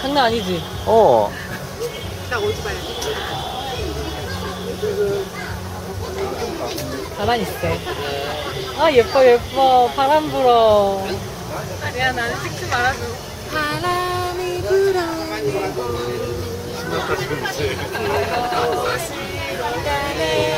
장난 아니지? 어. 나 어디 봐야지. 가만히 있어. 아, 예뻐, 예뻐. 바람 불어. 아니야, 나는 찍지 말아줘. 바람이 불어. 바람이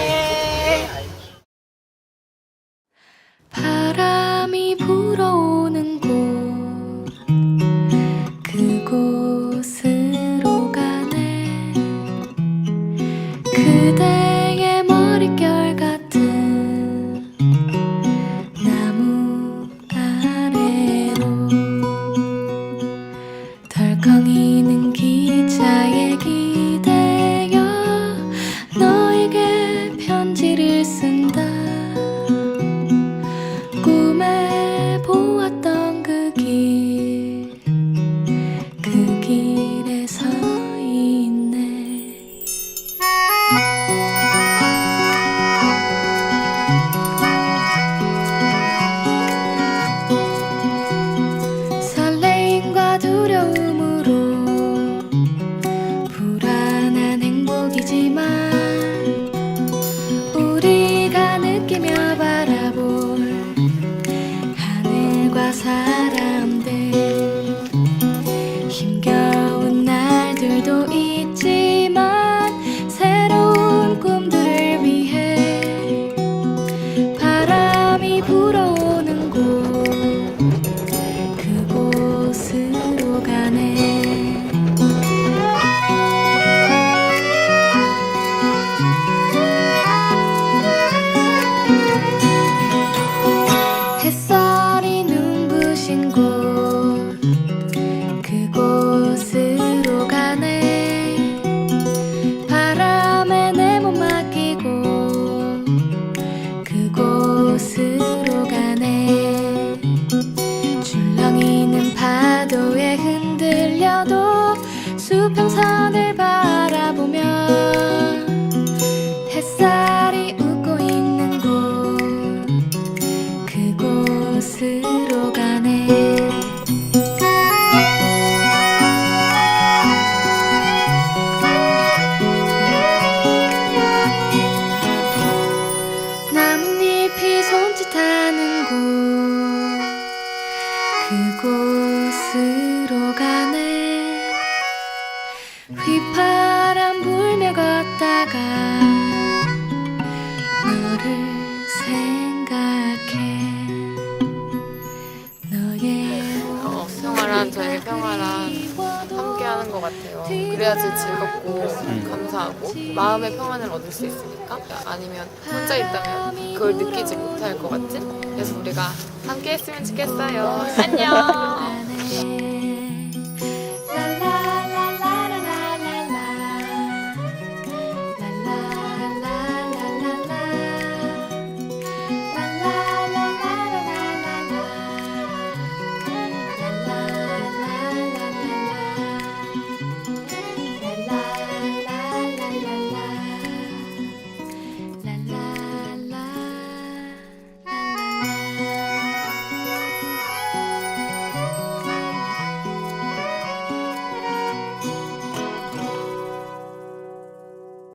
편지를 쓴다 하늘 그곳으로 가네. 휘파람 불며 걷다가 너를 생각해. 너의 어, 평화란 저에게 평화란 것 같아요. 그래야지 즐겁고 감사하고 마음의 평안을 얻을 수 있으니까 아니면 혼자 있다면 그걸 느끼지 못할 것 같지? 그래서 우리가 함께 했으면 좋겠어요. 안녕.